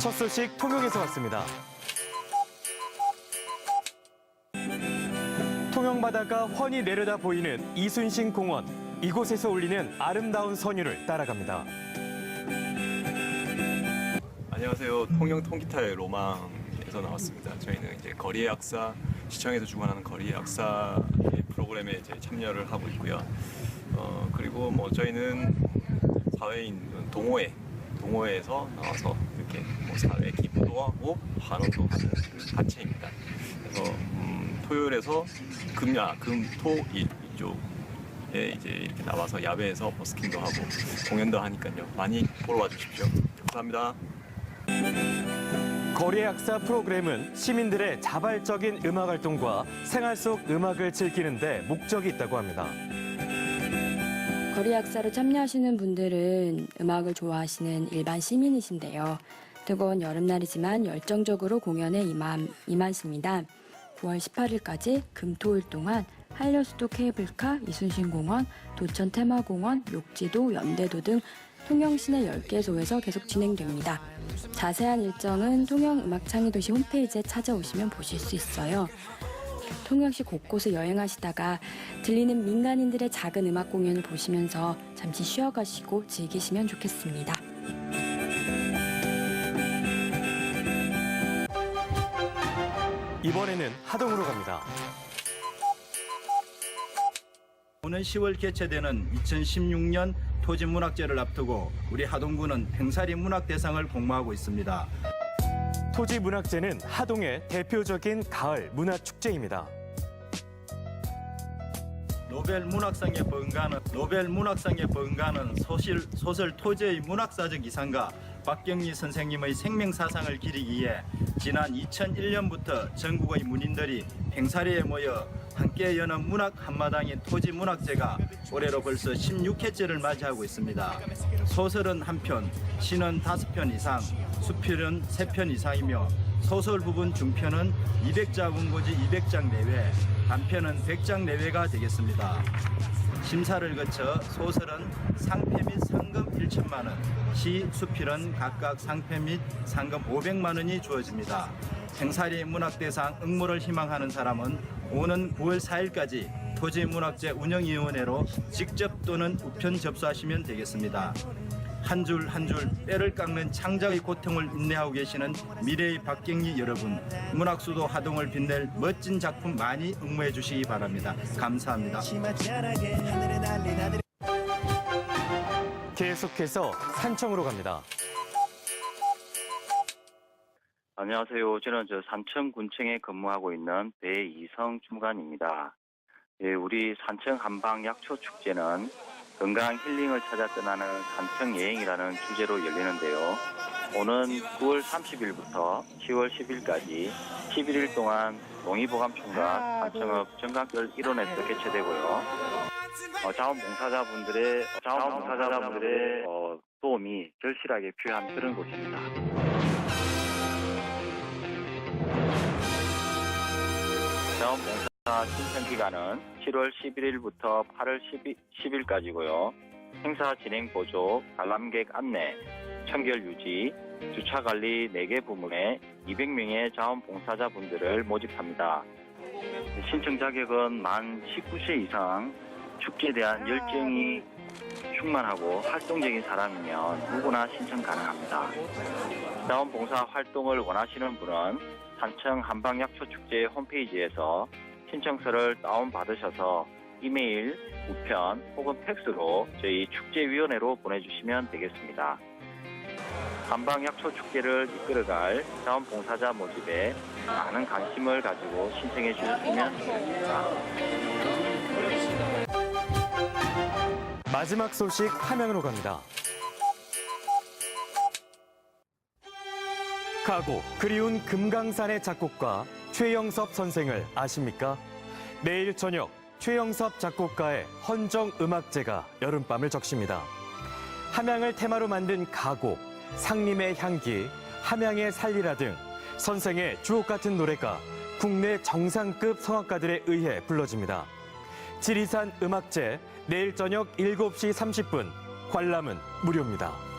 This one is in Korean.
첫 소식 통영에서 왔습니다. 통영 바다가 훤히 내려다 보이는 이순신 공원. 이곳에서 울리는 아름다운 선율을 따라갑니다. 안녕하세요. 통영 통기타의 로망에서 나왔습니다. 저희는 이제 거리의 약사 시청에서 주관하는 거리의 약사 프로그램에 이제 참여를 하고 있고요. 어, 그리고 뭐 저희는 사회인 동호회 동호회에서 나와서 이렇게 뭐 사회 기부도 하고 환원도 하는 그 단체입니다. 그래서 음, 토요일에서 금야 금토일 이쪽에 이제 이렇게 나와서 야외에서 버스킹도 하고 공연도 하니까요. 많이 보러 와주십시오. 감사합니다. 거리의 약사 프로그램은 시민들의 자발적인 음악 활동과 생활 속 음악을 즐기는데 목적이 있다고 합니다. 거리 약사로 참여하시는 분들은 음악을 좋아하시는 일반 시민이신데요. 뜨거운 여름날이지만 열정적으로 공연에 임한, 임하십니다. 9월 18일까지 금토일 동안 한려수도 케이블카, 이순신공원, 도천 테마공원, 욕지도, 연대도 등 통영 시내 10개 소에서 계속 진행됩니다. 자세한 일정은 통영음악창의도시 홈페이지에 찾아오시면 보실 수 있어요. 통영시 곳곳을 여행하시다가 들리는 민간인들의 작은 음악 공연을 보시면서 잠시 쉬어가시고 즐기시면 좋겠습니다. 이번에는 하동으로 갑니다. 오는 10월 개최되는 2016년 토지문학제를 앞두고 우리 하동구는 팽사리 문학대상을 공모하고 있습니다. 토지 문학제는 하동의 대표적인 가을 문화 축제입니다. 노벨 문학상에 번가는 노벨 문학상에 번가는 소실, 소설 토지의 문학사적 이상가 박경리 선생님의 생명 사상을 기리기 위해 지난 2001년부터 전국의 문인들이 팽사리에 모여 함께 여는 문학 한마당인 토지 문학제가 올해로 벌써 16회째를 맞이하고 있습니다. 소설은 한 편, 시는 다섯 편 이상, 수필은 세편 이상이며 소설 부분 중편은 200자 원고지 200장 내외, 단편은 100장 내외가 되겠습니다. 심사를 거쳐 소설은 상패 및 상금 1천만 원, 시, 수필은 각각 상패 및 상금 500만 원이 주어집니다. 행사리 문학대상 응모를 희망하는 사람은 오는 9월 4일까지 토지문학재 운영위원회로 직접 또는 우편 접수하시면 되겠습니다. 한 줄 한줄 뼈를 깎는 창작의 고통을 인내하고 계시는 미래의 박경리 여러분, 문학수도 하동을 빛낼 멋진 작품 많이 응모해 주시기 바랍니다. 감사합니다. 계속해서 산청으로 갑니다. 안녕하세요. 저는 저 산청군청에 근무하고 있는 배이성 주무관입니다. 예, 우리 산청 한방 약초 축제는 건강 힐링을 찾아 떠나는 산청 여행이라는 주제로 열리는데요. 오는 9월 30일부터 10월 10일까지 11일 동안 농이보감총과 산청읍 정각절 일원에서 개최되고요. 어, 자원봉사자분들의 어, 자원봉사자분들의 어, 도움이 절실하게 필요한 그런 곳입니다. 자원봉사 신청 기간은 7월 11일부터 8월 10일, 까지고요 행사 진행 보조, 관람객 안내, 청결 유지, 주차 관리 4개 부문에 200명의 자원봉사자분들을 모집합니다. 신청 자격은 만 19세 이상 축제에 대한 열정이 충만하고 활동적인 사람이면 누구나 신청 가능합니다. 자원봉사 활동을 원하시는 분은 산청 한방약초 축제 홈페이지에서 신청서를 다운받으셔서 이메일, 우편 혹은 팩스로 저희 축제위원회로 보내주시면 되겠습니다. 한방약초축제를 이끌어갈 자원봉사자 모집에 많은 관심을 가지고 신청해 주셨으면 좋겠습니다. 마지막 소식 함양으로 갑니다. 가고 그리운 금강산의 작곡가 최영섭 선생을 아십니까? 내일 저녁 최영섭 작곡가의 헌정 음악제가 여름밤을 적십니다. 함양을 테마로 만든 가곡, 상림의 향기, 함양의 살리라 등 선생의 주옥 같은 노래가 국내 정상급 성악가들에 의해 불러집니다. 지리산 음악제 내일 저녁 7시 30분 관람은 무료입니다.